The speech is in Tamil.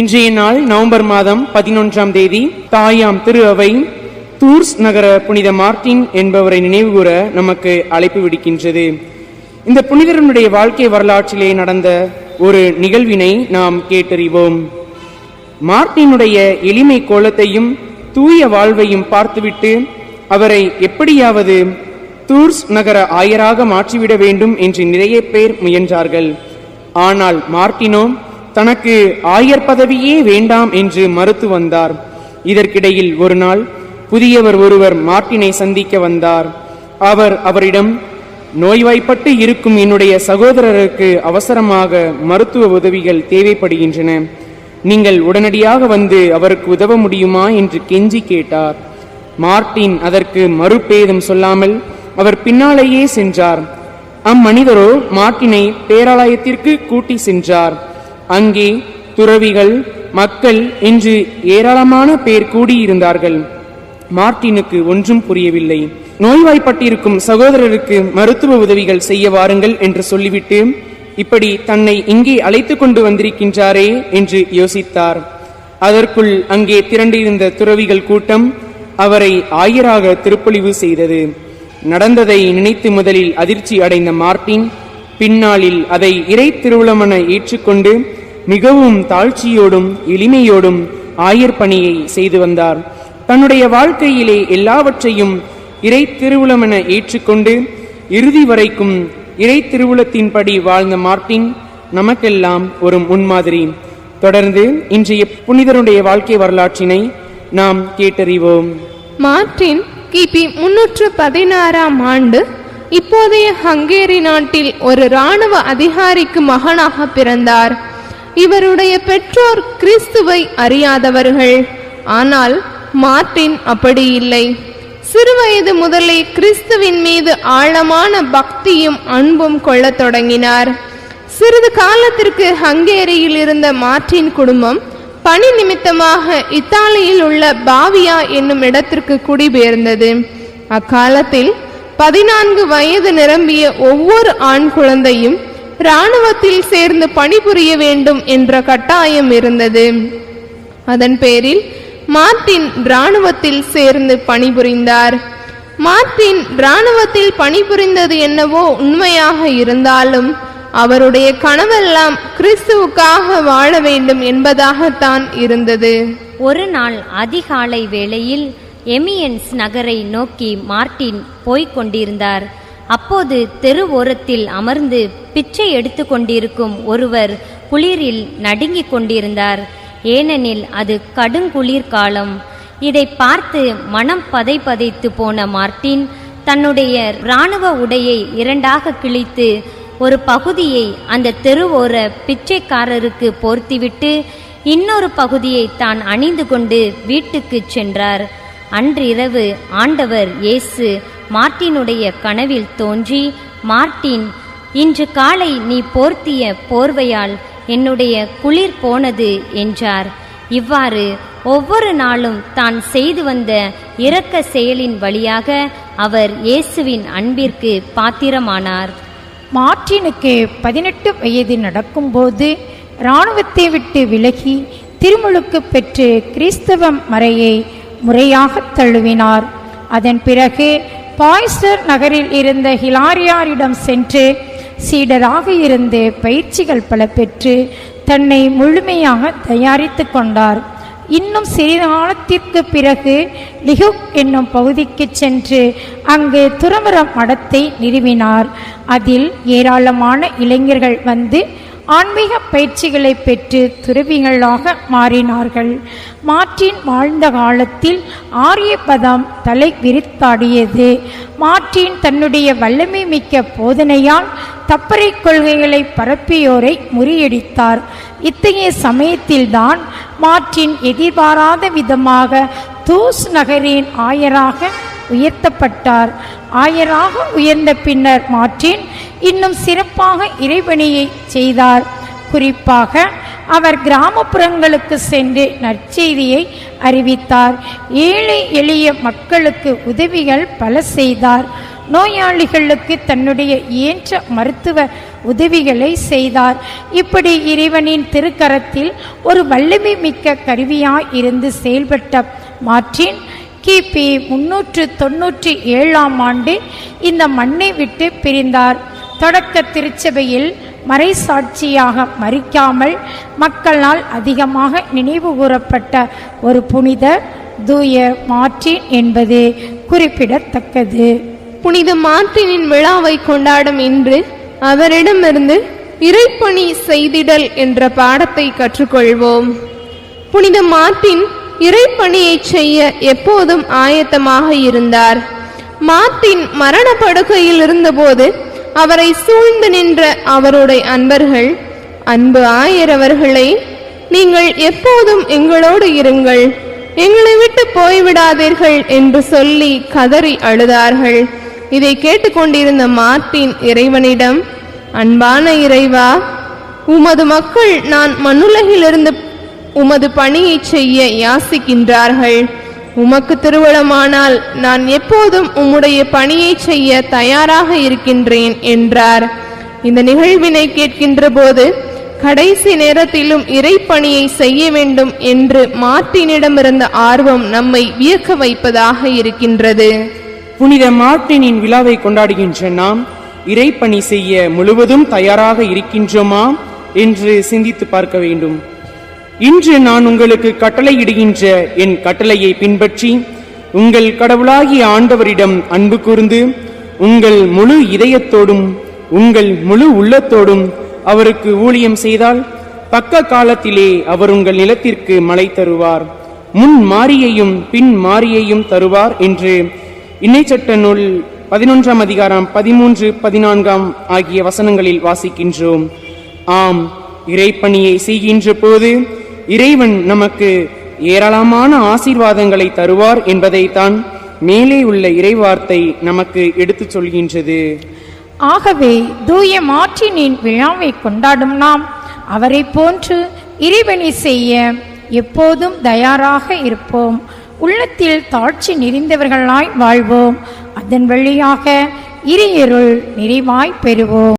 இன்றைய நாள் நவம்பர் மாதம் பதினொன்றாம் தேதி. தாயாம் திரு அவை தூர்ஸ் நகர புனித மார்டின் என்பவரை நினைவுகூற நமக்கு அழைப்பு விடுக்கின்றது. இந்த புனிதரனுடைய வாழ்க்கை வரலாற்றிலே நடந்த ஒரு நிகழ்வினை நாம் கேட்டறிவோம். மார்ட்டினுடைய எளிமை கோலத்தையும் தூய வாழ்வையும் பார்த்துவிட்டு அவரை எப்படியாவது தூர்ஸ் நகர ஆயராக மாற்றிவிட வேண்டும் என்று நிறைய பேர் முயன்றார்கள். ஆனால் மார்ட்டினோ தனக்கு ஆயர் பதவியே வேண்டாம் என்று மறுத்து வந்தார். இதற்கிடையில் ஒரு நாள் புதியவர் ஒருவர் மார்ட்டினை சந்திக்க வந்தார். அவர் அவரிடம் நோய்வாய்ப்பட்டு இருக்கும் என்னுடைய சகோதரருக்கு அவசரமாக மருத்துவ உதவிகள் தேவைப்படுகின்றன. நீங்கள் உடனடியாக வந்து அவருக்கு உதவ முடியுமா? என்று கெஞ்சி கேட்டார். மார்ட்டின் அதற்கு மறுபேதம் சொல்லாமல் அவர் பின்னாலேயே சென்றார். அம்மனிதரோ மார்ட்டினை பேராலயத்திற்கு கூட்டி சென்றார். அங்கே துறவிகள் மக்கள் என்று ஏராளமான பேர் கூடியிருந்தார்கள். மார்ட்டினுக்கு ஒன்றும் புரியவில்லை. நோய்வாய்ப்பட்டிருக்கும் சகோதரருக்கு மருத்துவ உதவிகள் செய்ய வாருங்கள் என்று சொல்லிவிட்டு இப்படி தன்னை இங்கே அழைத்து கொண்டு வந்திருக்கின்றாரே என்று யோசித்தார். அதற்குள் அங்கே திரண்டிருந்த துறவிகள் கூட்டம் அவரை ஆயராக திருப்பொழிவு செய்தது. நடந்ததை நினைத்து முதலில் அதிர்ச்சி அடைந்த மார்ட்டின் பின்னாளில் அதை இறை திருவிழமென ஏற்றுக்கொண்டு மிகவும் தாழ்ச்சியோடும் எளிமையோடும் ஆயர் பணியை செய்து வந்தார். தன்னுடைய வாழ்க்கையிலே எல்லாவற்றையும் இறை திருவுளமென ஏற்றுக்கொண்டு இறுதி வரைக்கும் இறை திருவுளத்தின்படி வாழ்ந்த மார்ட்டின் நமக்கெல்லாம் ஒரு முன்மாதிரி. தொடர்ந்து இன்றைய புனிதருடைய வாழ்க்கை வரலாற்றினை நாம் கேட்டறிவோம். மார்ட்டின் கிபி முன்னூற்று பதினாறாம் ஆண்டு இப்போதைய ஹங்கேரி நாட்டில் ஒரு இராணுவ அதிகாரிக்கு மகனாக பிறந்தார். இவருடைய பெற்றோர் கிறிஸ்துவை அறியாதவர்கள். ஆனால் மார்ட்டின் அப்படி இல்லை. சிறுவயது முதலே கிறிஸ்துவின் மீது ஆழமான பக்தியும் அன்பும் கொள்ளத் தொடங்கினார். சிறிது காலத்திற்கு ஹங்கேரியில் இருந்த மார்ட்டின் குடும்பம் பணி நிமித்தமாக இத்தாலியில் உள்ள பாவியா என்னும் இடத்திற்கு குடிபெயர்ந்தது. அக்காலத்தில் பதினான்கு வயது நிரம்பிய ஒவ்வொரு ஆண் குழந்தையும் இராணுவத்தில் சேர்ந்து பணிபுரிய வேண்டும் என்ற கட்டாயம் இருந்தது. அதன் பேரில் மார்டின் இராணுவத்தில் சேர்ந்து பணிபுரிந்தார். மார்டின் இராணுவத்தில் பணிபுரிந்தது என்னவோ உண்மையாக இருந்தாலும் அவருடைய கனவெல்லாம் கிறிஸ்துவுக்காக வாழ வேண்டும் என்பதாகத்தான் இருந்தது. ஒரு நாள் அதிகாலை வேளையில் எமியன்ஸ் நகரை நோக்கி மார்ட்டின் போய்க் கொண்டிருந்தார் அப்போது தெரு ஓரத்தில் அமர்ந்து பிச்சை எடுத்து கொண்டிருக்கும் ஒருவர் குளிரில் நடுங்கிக் கொண்டிருந்தார். ஏனெனில் அது கடுங்குளிர் காலம். இதை பார்த்து மனம் பதை பதைத்து போன மார்ட்டின் தன்னுடைய இராணுவ உடையை இரண்டாக கிழித்து ஒரு பகுதியை அந்த தெருவோர பிச்சைக்காரருக்கு போர்த்திவிட்டு இன்னொரு பகுதியை தான் அணிந்து கொண்டு வீட்டுக்கு சென்றார். அன்றிரவு ஆண்டவர் இயேசு மார்ட்டினுடைய கனவில் தோன்றி மார்ட்டின் இன்று காலை நீ போர்த்திய போர்வையால் என்னுடைய குளிர் போனது என்றார். இவ்வாறு ஒவ்வொரு நாளும் தான் செய்து வந்த இரக்க செயலின் வழியாக அவர் இயேசுவின் அன்பிற்கு பாத்திரமானார். மார்ட்டினுக்கு பதினெட்டு வயது நடக்கும்போது இராணுவத்தை விட்டு விலகி திருமுழுக்கு பெற்று கிறிஸ்தவம் மறையை முறையாக தழுவினார். அதன் பிறகு பாய்ஸ்டர் நகரில் இருந்த ஹிலாரியாரிடம் சென்று சீடராக இருந்து பயிற்சிகள் பல பெற்று தன்னை முழுமையாக தயாரித்து கொண்டார். இன்னும் சிறிது காலத்திற்கு பிறகு லிகுக் என்னும் பகுதிக்கு சென்று அங்கு துறவர மடத்தை நிறுவினார். அதில் ஏராளமான இளைஞர்கள் வந்து ஆன்மீக பயிற்சிகளை பெற்று துறவிகளாக மாறினார்கள். மார்ட்டின் வாழ்ந்த காலத்தில் ஆரியபதம் தலை விரித்தாடியது. மார்ட்டின் தன்னுடைய வல்லமை மிக்க போதனையால் தப்பறை கொள்கைகளை பரப்பியோரை முறியடித்தார். இத்தகைய சமயத்தில்தான் மார்ட்டின் எதிர்பாராத விதமாக தூஸ் நகரின் ஆயராக உயர்த்தப்பட்டார். ஆயராக உயர்ந்த பின்னர் மார்ட்டின் இன்னும் சிறப்பாக இறைவனையை செய்தார். குறிப்பாக அவர் கிராமப்புறங்களுக்கு சென்று நற்செய்தியை அறிவித்தார். ஏழை எளிய மக்களுக்கு உதவிகள் பல செய்தார். நோயாளிகளுக்கு தன்னுடைய இயன்ற மருத்துவ உதவிகளை செய்தார். இப்படி இறைவனின் திருக்கரத்தில் ஒரு வல்லமை மிக்க கருவியாய் இருந்து செயல்பட்ட மாற்றின் கிபி முன்னூற்று தொன்னூற்றி ஏழாம் ஆண்டு இந்த மண்ணை விட்டு பிரிந்தார். தொடக்க திருச்சபையில் மறைசாட்சியாக மறிக்காமல் மக்களால் அதிகமாக நினைவு கூறப்பட்ட ஒரு புனித தூய மார்டின் என்பது குறிப்பிடத்தக்கது. புனித மார்டினின் விழாவை கொண்டாடும் இன்று அவரிடமிருந்து இறைப்பணி செய்திடல் என்ற பாடத்தை கற்றுக்கொள்வோம். புனித மார்ட்டின் இறைப்பணியை செய்ய எப்போதும் ஆயத்தமாக இருந்தார். மார்ட்டின் மரணப்படுகையில் இருந்தபோது அவரை சூழ்ந்து நின்ற அவருடைய அன்பர்கள் அன்பு ஆயரவர்களை நீங்கள் எப்போதும் எங்களோடு இருங்கள். எங்களை விட்டு போய்விடாதீர்கள் என்று சொல்லி கதறி அழுதார்கள். இதை கேட்டுக்கொண்டிருந்த மார்ட்டின் இறைவனிடம் அன்பான இறைவா உமது மக்கள் நான் மண்ணுலகிலிருந்து உமது பணியை செய்ய யாசிக்கின்றார்கள். உமக்கு திருவளமானால் நான் எப்போதும் உம்முடைய பணியை செய்ய தயாராக இருக்கின்றேன் என்றார். இந்த நிகழ்வினை கேட்கின்ற போது கடைசி நேரத்திலும் இறைப்பணியை செய்ய வேண்டும் என்று மார்ட்டினிடமிருந்த ஆர்வம் நம்மை வியக்க வைப்பதாக இருக்கின்றது. புனித மார்ட்டினின் விழாவை கொண்டாடுகின்ற நாம் இறைப்பணி செய்ய முழுவதும் தயாராக இருக்கின்றோமா? என்று சிந்தித்து பார்க்க வேண்டும். இன்று நான் உங்களுக்கு கட்டளையிடுகின்ற என் கட்டளையை பின்பற்றி உங்கள் கடவுளாகிய ஆண்டவரிடம் அன்பு கூர்ந்து உங்கள் முழு இதயத்தோடும் உங்கள் முழு உள்ளத்தோடும் அவருக்கு ஊழியம் செய்தால் பக்க காலத்திலே அவர் உங்கள் நிலத்திற்கு மழை தருவார். முன் மாரியையும் பின் மாரியையும் தருவார் என்று இணைச்சட்ட நூல் பதினொன்றாம் அதிகாரம் பதிமூன்று பதினான்காம் ஆகிய வசனங்களில் வாசிக்கின்றோம். ஆம் இறைப்பணியை செய்கின்ற போது இறைவன் நமக்கு ஏராளமான ஆசீர்வாதங்களை தருவார் என்பதைத்தான் மேலே உள்ள இறைவார்த்தை நமக்கு எடுத்துச் சொல்கின்றது. ஆகவே தூய மாற்றினின் விழாவை கொண்டாடும் நாம் அவரை போன்று இறைவனை செய்ய எப்போதும் தயாராக இருப்போம். உள்ளத்தில் தாழ்ச்சி நிறைந்தவர்களாய் வாழ்வோம். அதன் வழியாக இறையருள் நிறைவாய் பெறுவோம்.